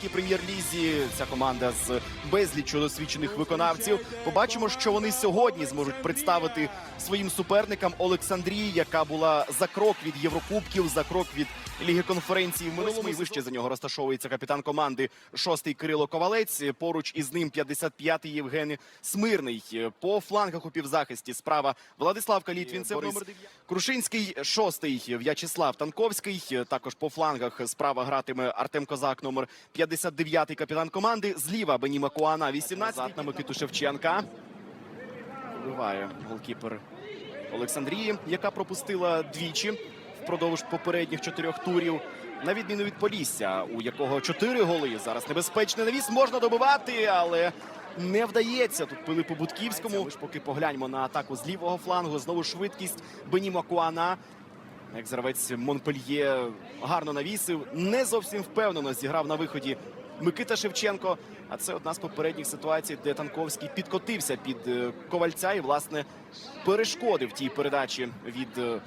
українській прем'єр-лізі. Ця команда з безліччю досвідчених виконавців. Побачимо, що вони сьогодні зможуть представити своїм суперникам Олександрії, яка була за крок від Єврокубків, за крок від Ліги конференції в минулому і вище за нього розташовується капітан команди шостий Кирило Ковалець. Поруч із ним 55-й Євген Смирний. По флангах у півзахисті справа Владислав Калітвінцев. Номер Крушинський шостий В'ячеслав Танковський. Також по флангах справа гратиме Артем Козак, номер 59-й капітан команди. Зліва Беніма Куана, 18-й на Микиту Шевченка. Вбиває голкіпер Олександрії, яка пропустила двічі впродовж попередніх чотирьох турів. На відміну від Полісся, у якого чотири голи. Зараз небезпечний навіс можна добивати, але не вдається. Тут пили по Будківському. Ж поки погляньмо на атаку з лівого флангу. Знову швидкість Беніма Куана. Як гравець Монпельє гарно навісив. Не зовсім впевнено зіграв на виході Микита Шевченко. А це одна з попередніх ситуацій, де Танковський підкотився під е, ковальця і, власне, перешкодив тій передачі від е,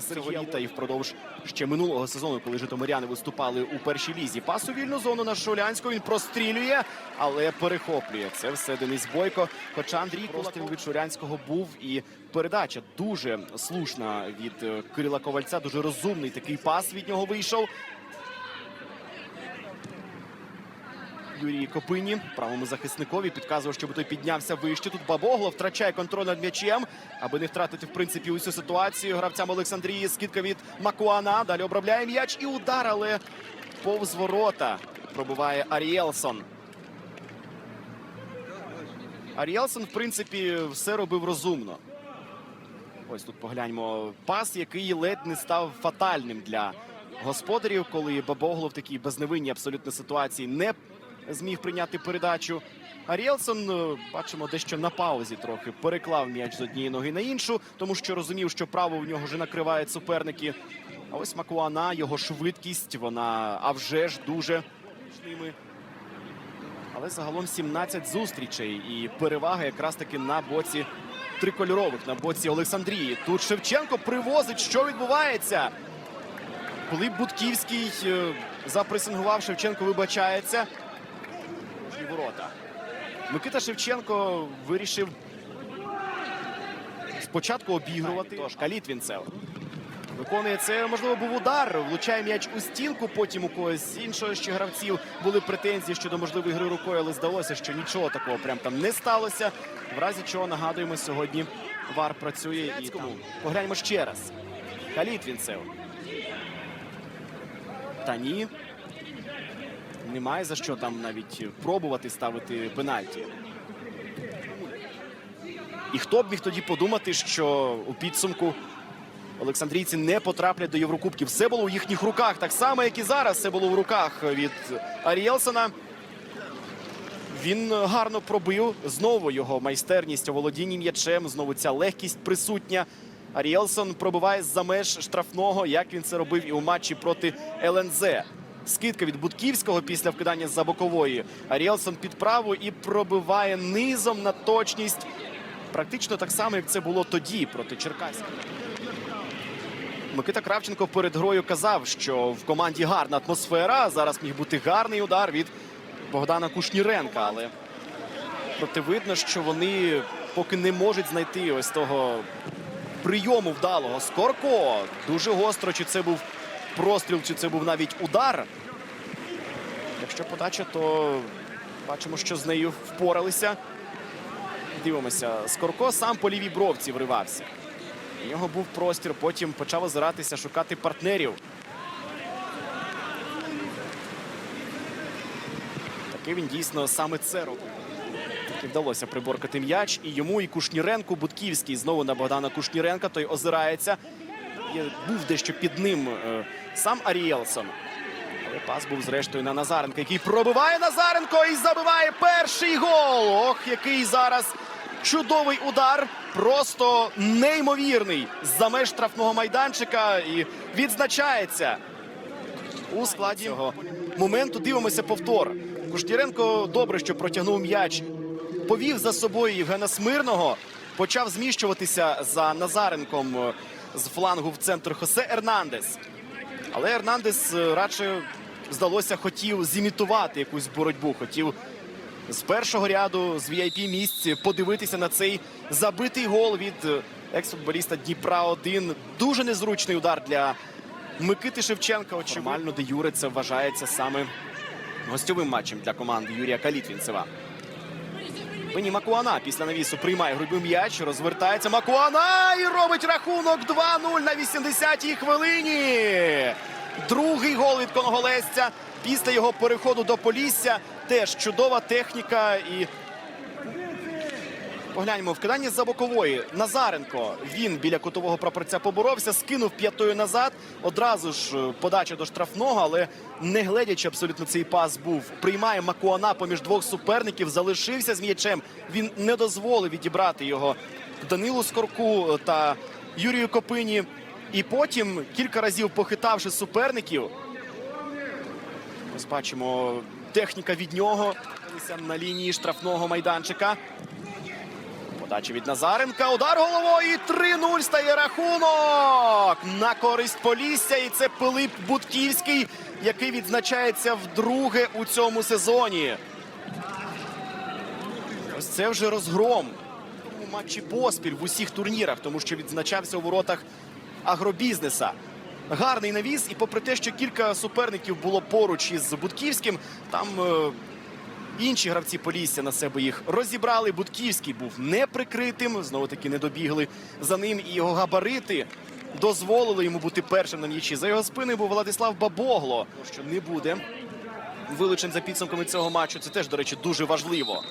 Сергія та і впродовж ще минулого сезону, коли житомиряни виступали у першій лізі. Пас у вільну зону на Шулянську. Він прострілює, але перехоплює. Це все Денис Бойко. Хоча Андрій Простріл від Шулянського був і передача дуже слушна від е, Кирила Ковальця. Дуже розумний такий пас від нього вийшов. Юрій Копині, правому захисникові, підказував, щоб той піднявся вище. Тут Бабогло втрачає контроль над м'ячем, аби не втратити в принципі усю ситуацію. Гравцям Олександрії скидка від Макуана. Далі обробляє м'яч і удар, але повз ворота пробуває Аріелсон. Аріелсон, в принципі, все робив розумно. Ось тут погляньмо пас, який ледь не став фатальним для господарів, коли Бабогло в такій безневинній абсолютно ситуації не зміг прийняти передачу. Аріелсон, е, бачимо, дещо на паузі трохи переклав м'яч з однієї ноги на іншу, тому що розумів, що право в нього вже накривають суперники. А ось Макуана, його швидкість, вона а вже ж дуже ними. Але загалом 17 зустрічей і перевага якраз таки на боці трикольорових, на боці Олександрії. Тут Шевченко привозить, що відбувається. Коли Будківський е, запресингував, Шевченко вибачається. Ворота. Микита Шевченко вирішив спочатку обігрувати. Тож Калітвінцев виконує це. Можливо, був удар. Влучає м'яч у стінку. Потім у когось з іншого ще гравців були претензії щодо можливої гри рукою, але здалося, що нічого такого прям там не сталося. В разі чого нагадуємо, сьогодні вар працює і там. погляньмо ще раз. Калітвінцев. Та ні. Немає за що там навіть пробувати ставити пенальті. І хто б міг тоді подумати, що у підсумку Олександрійці не потраплять до Єврокубків. Все було у їхніх руках, так само, як і зараз. Все було в руках від Аріелсона. Він гарно пробив. Знову його майстерність у володінні м'ячем. Знову ця легкість присутня. Аріелсон пробиває з-за меж штрафного, як він це робив і у матчі проти ЛНЗ. Скидка від Будківського після вкидання з-за бокової. Аріелсон під праву і пробиває низом на точність. Практично так само, як це було тоді проти Черкаська. Микита Кравченко перед грою казав, що в команді гарна атмосфера. Зараз міг бути гарний удар від Богдана Кушніренка. Але проте видно, що вони поки не можуть знайти ось того прийому вдалого. Скорко дуже гостро. Чи це був простріл, чи це був навіть удар. Якщо подача, то бачимо, що з нею впоралися. Дивимося, Скорко сам по лівій бровці вривався. У нього був простір, потім почав озиратися, шукати партнерів. Таки він дійсно саме це робив. Таки вдалося приборкати м'яч. І йому, і Кушніренку, Будківський знову на Богдана Кушніренка. Той озирається. Був дещо під ним е, сам Аріелсон. Але пас був зрештою на Назаренка, який пробиває Назаренко і забиває перший гол. Ох, який зараз чудовий удар. Просто неймовірний з-за меж штрафного майданчика. І відзначається у складі цього моменту. Дивимося повтор. Кушніренко добре, що протягнув м'яч. Повів за собою Євгена Смирного. Почав зміщуватися за Назаренком з флангу в центр Хосе Ернандес. Але Ернандес е, радше здалося, хотів зімітувати якусь боротьбу. Хотів з першого ряду з vip місць подивитися на цей забитий гол від е, екс-футболіста Дніпра 1 Дуже незручний удар для Микити Шевченка. Очевидно, де Юре це вважається саме гостьовим матчем для команди Юрія Калітвінцева. Пені Макуана після навісу приймає грубий м'яч, розвертається Макуана і робить рахунок 2-0 на 80-й хвилині. Другий гол від Конголесця після його переходу до Полісся. Теж чудова техніка і Погляньмо, вкидання за бокової. Назаренко. Він біля кутового прапорця поборовся, скинув п'ятою назад. Одразу ж е, подача до штрафного, але не гледячи абсолютно цей пас був. Приймає Макуана поміж двох суперників, залишився з м'ячем. Він не дозволив відібрати його Данилу Скорку та Юрію Копині. І потім, кілька разів похитавши суперників, Ось бачимо техніка від нього на лінії штрафного майданчика. Подача від Назаренка. Удар головою. і 3-0 стає рахунок. На користь Полісся. І це Пилип Будківський, який відзначається вдруге у цьому сезоні. Ось це вже розгром. У матчі поспіль в усіх турнірах, тому що відзначався у воротах агробізнеса. Гарний навіс, і попри те, що кілька суперників було поруч із Будківським, там е, інші гравці Полісся на себе їх розібрали. Будківський був неприкритим. Знову таки не добігли за ним. І його габарити дозволили йому бути першим на м'ячі. За його спиною був Владислав Бабогло, що не буде вилучен за підсумками цього матчу. Це теж, до речі, дуже важливо.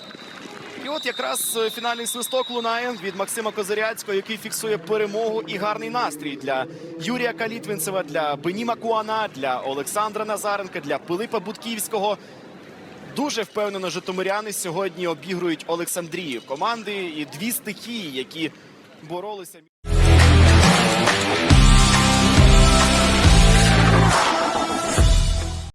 І от якраз е, фінальний свисток лунає від Максима Козиряцького, який фіксує перемогу і гарний настрій для Юрія Калітвінцева, для Беніма Куана, для Олександра Назаренка, для Пилипа Будківського. Дуже впевнено, житомиряни сьогодні обігрують Олександрію команди і дві стихії, які боролися.